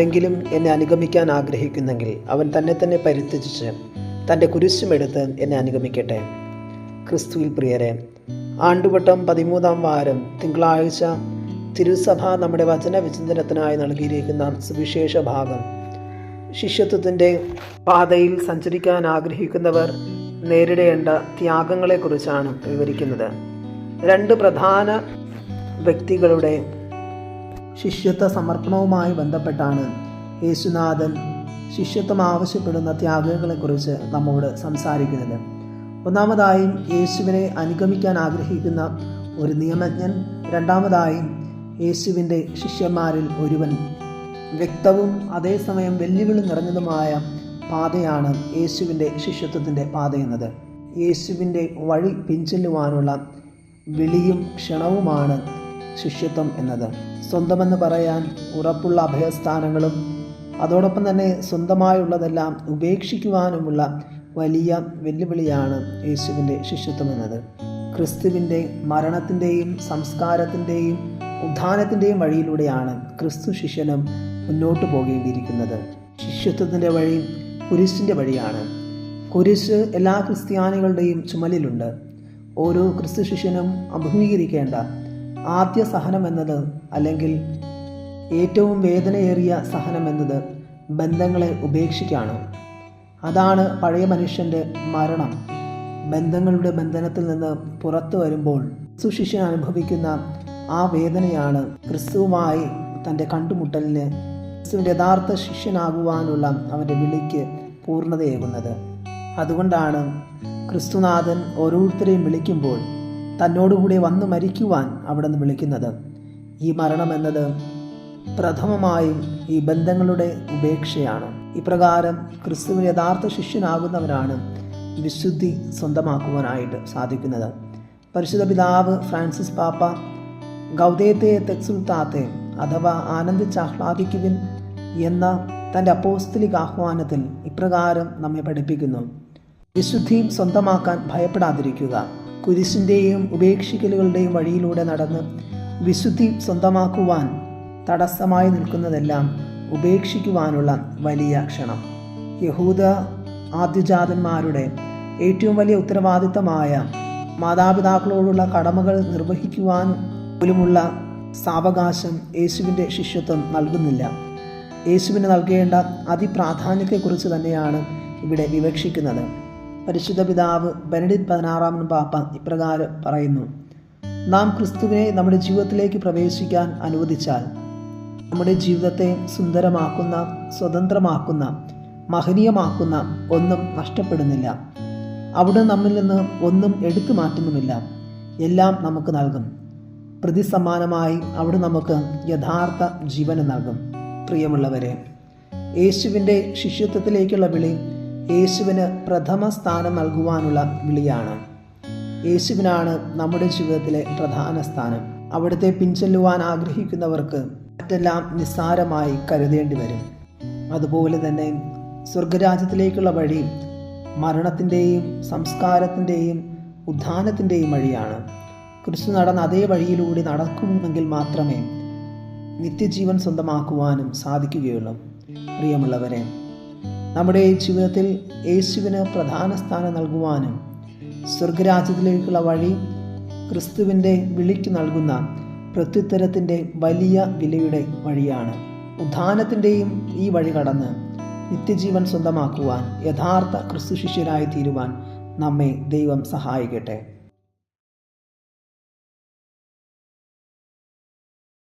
ആരെങ്കിലും എന്നെ അനുഗമിക്കാൻ ആഗ്രഹിക്കുന്നെങ്കിൽ അവൻ തന്നെ തന്നെ പരിത്യജിച്ച് തന്റെ കുരിശുമെടുത്ത് എന്നെ അനുഗമിക്കട്ടെ. ക്രിസ്തുവിൽ പ്രിയരെ ആണ്ടുവട്ടം പതിമൂന്നാം വാരം തിങ്കളാഴ്ച തിരുസഭ നമ്മുടെ വചന വിചിന്തനത്തിനായി നൽകിയിരിക്കുന്ന സുവിശേഷ ഭാഗം. ശിഷ്യത്വത്തിന്റെ പാതയിൽ സഞ്ചരിക്കാൻ ആഗ്രഹിക്കുന്നവർ നേരിടേണ്ട ത്യാഗങ്ങളെക്കുറിച്ചാണ് വിവരിക്കുന്നത്. രണ്ട് പ്രധാന വ്യക്തികളുടെ ശിഷ്യത്വ സമർപ്പണവുമായി ബന്ധപ്പെട്ടാണ് യേശുനാഥൻ ശിഷ്യത്വം ആവശ്യപ്പെടുന്ന ത്യാഗങ്ങളെക്കുറിച്ച് നമ്മോട് സംസാരിക്കുന്നത്. ഒന്നാമതായും യേശുവിനെ അനുഗമിക്കാൻ ആഗ്രഹിക്കുന്ന ഒരു നിയമജ്ഞൻ രണ്ടാമതായും യേശുവിന്റെ ശിഷ്യന്മാരിൽ ഒരുവൻ. വ്യക്തവും അതേസമയം വെല്ലുവിളി നിറഞ്ഞതുമായ പാതയാണ് യേശുവിന്റെ ശിഷ്യത്വത്തിന്റെ പാതയെന്നത് യേശുവിന്റെ വഴി പിൻചെല്ലുവാനുള്ള വിളിയും ക്ഷണവുമാണ് ശിഷ്യത്വം എന്നത്. സ്വന്തമെന്ന് പറയാൻ ഉറപ്പുള്ള അഭയസ്ഥാനങ്ങളും അതോടൊപ്പം തന്നെ സ്വന്തമായുള്ളതെല്ലാം ഉപേക്ഷിക്കുവാനുമുള്ള വലിയ വെല്ലുവിളിയാണ് യേശുവിന്റെ ശിഷ്യത്വം എന്നത്. ക്രിസ്തുവിന്റെ മരണത്തിന്റെയും സംസ്കാരത്തിന്റെയും ഉദ്ധാനത്തിന്റെയും വഴിയിലൂടെയാണ് ക്രിസ്തു ശിഷ്യനും മുന്നോട്ട് പോകേണ്ടിയിരിക്കുന്നത്. ശിഷ്യത്വത്തിന്റെ വഴി കുരിശിന്റെ വഴിയാണ്. കുരിശ് എല്ലാ ക്രിസ്ത്യാനികളുടെയും ചുമലിലുണ്ട്. ഓരോ ക്രിസ്തു ശിഷ്യനും അഭിമുഖീകരിക്കേണ്ട ആദ്യ സഹനം എന്നത് അല്ലെങ്കിൽ ഏറ്റവും വേദനയേറിയ സഹനം എന്നത് ബന്ധങ്ങളെ ഉപേക്ഷിക്കാണ്. അതാണ് പഴയ മനുഷ്യന്റെ മരണം. ബന്ധങ്ങളുടെ ബന്ധനത്തിൽ നിന്ന് പുറത്തു വരുമ്പോൾ സുശിഷ്യൻ അനുഭവിക്കുന്ന ആ വേദനയാണ് ക്രിസ്തുവുമായി തന്റെ കണ്ടുമുട്ടലിന് ക്രിസ്തുവിന്റെ യഥാർത്ഥ ശിഷ്യനാകുവാനുള്ള അവന്റെ വിളിക്ക് പൂർണതയേകുന്നത്. അതുകൊണ്ടാണ് ക്രിസ്തുനാഥൻ ഓരോരുത്തരെയും വിളിക്കുമ്പോൾ തന്നോടുകൂടി വന്നു മരിക്കുവാൻ അവിടെ നിന്ന് വിളിക്കുന്നത്. ഈ മരണം എന്നത് പ്രഥമമായും ഈ ബന്ധങ്ങളുടെ ഉപേക്ഷയാണ്. ഇപ്രകാരം ക്രിസ്തുവിന് യഥാർത്ഥ ശിഷ്യനാകുന്നവരാണ് വിശുദ്ധി സ്വന്തമാക്കുവാനായിട്ട് സാധിക്കുന്നത്. പരിശുദ്ധ പിതാവ് ഫ്രാൻസിസ് പാപ്പ ഗൗദേത്തെ തെക്സുൽത്താത്തെ അഥവാ ആനന്ദിച്ചാഹ്ലാദിക്കുവിൻ എന്ന തന്റെ അപ്പോസ്തലിക് ആഹ്വാനത്തിൽ ഇപ്രകാരം നമ്മെ പഠിപ്പിക്കുന്നു. വിശുദ്ധിയും സ്വന്തമാക്കാൻ ഭയപ്പെടാതിരിക്കുക. കുരിശിന്റെയും ഉപേക്ഷിക്കലുകളുടെയും വഴിയിലൂടെ നടന്ന് വിശുദ്ധി സ്വന്തമാക്കുവാൻ തടസ്സമായി നിൽക്കുന്നതെല്ലാം ഉപേക്ഷിക്കുവാനുള്ള വലിയ ക്ഷണം. യഹൂദ ആദ്യജാതന്മാരുടെ ഏറ്റവും വലിയ ഉത്തരവാദിത്തമായ മാതാപിതാക്കളോടുള്ള കടമകൾ നിർവഹിക്കുവാൻ പോലുമുള്ള സാവകാശം യേശുവിന്റെ ശിഷ്യത്വം നൽകുന്നില്ല. യേശുവിന് നൽകേണ്ട അതിപ്രാധാന്യത്തെക്കുറിച്ച് തന്നെയാണ് ഇവിടെ വിവക്ഷിക്കുന്നത്. പരിശുദ്ധ പിതാവ് ബെനഡിറ്റ് പതിനാറാമൻ പാപ്പ ഇപ്രകാരം പറയുന്നു. നാം ക്രിസ്തുവിനെ നമ്മുടെ ജീവിതത്തിലേക്ക് പ്രവേശിക്കാൻ അനുവദിച്ചാൽ നമ്മുടെ ജീവിതത്തെ സുന്ദരമാക്കുന്ന സ്വതന്ത്രമാക്കുന്ന മഹനീയമാക്കുന്ന ഒന്നും നഷ്ടപ്പെടുന്നില്ല. അവിടെ നമ്മിൽ നിന്ന് ഒന്നും എടുത്തു മാറ്റുന്നുമില്ല. എല്ലാം നമുക്ക് നൽകും. പ്രതിസമാനമായി അവിടെ നമുക്ക് യഥാർത്ഥ ജീവന് നൽകും. പ്രിയമുള്ളവരെ യേശുവിന്റെ ശിഷ്യത്വത്തിലേക്കുള്ള വിളി യേശുവിന് പ്രഥമ സ്ഥാനം നൽകുവാനുള്ള വിളിയാണ്. യേശുവിനാണ് നമ്മുടെ ജീവിതത്തിലെ പ്രധാന സ്ഥാനം. അവിടുത്തെ പിൻചെല്ലുവാൻ ആഗ്രഹിക്കുന്നവർക്ക് മറ്റെല്ലാം നിസ്സാരമായി കരുതേണ്ടി വരും. അതുപോലെ തന്നെ സ്വർഗരാജ്യത്തിലേക്കുള്ള വഴി മരണത്തിന്റെയും സംസ്കാരത്തിന്റെയും ഉദ്ധാനത്തിന്റെയും വഴിയാണ്. ക്രിസ്തു നടന്ന അതേ വഴിയിലൂടെ നടക്കുമെങ്കിൽ മാത്രമേ നിത്യജീവൻ സ്വന്തമാക്കുവാനും സാധിക്കുകയുള്ളൂ. പ്രിയമുള്ളവരെ നമ്മുടെ ജീവിതത്തിൽ യേശുവിന് പ്രധാന സ്ഥാനം നൽകുവാനും സ്വർഗരാജ്യത്തിലേക്കുള്ള വഴി ക്രിസ്തുവിന്റെ വിളിക്ക് നൽകുന്ന പ്രത്യുത്തരത്തിന്റെ വലിയ വിലയുടെ വഴിയാണ്. ഉദ്ധാനത്തിന്റെയും ഈ വഴി കടന്ന് നിത്യജീവൻ സ്വന്തമാക്കുവാൻ യഥാർത്ഥ ക്രിസ്തു ശിഷ്യരായി തീരുവാൻ നമ്മെ ദൈവം സഹായിക്കട്ടെ.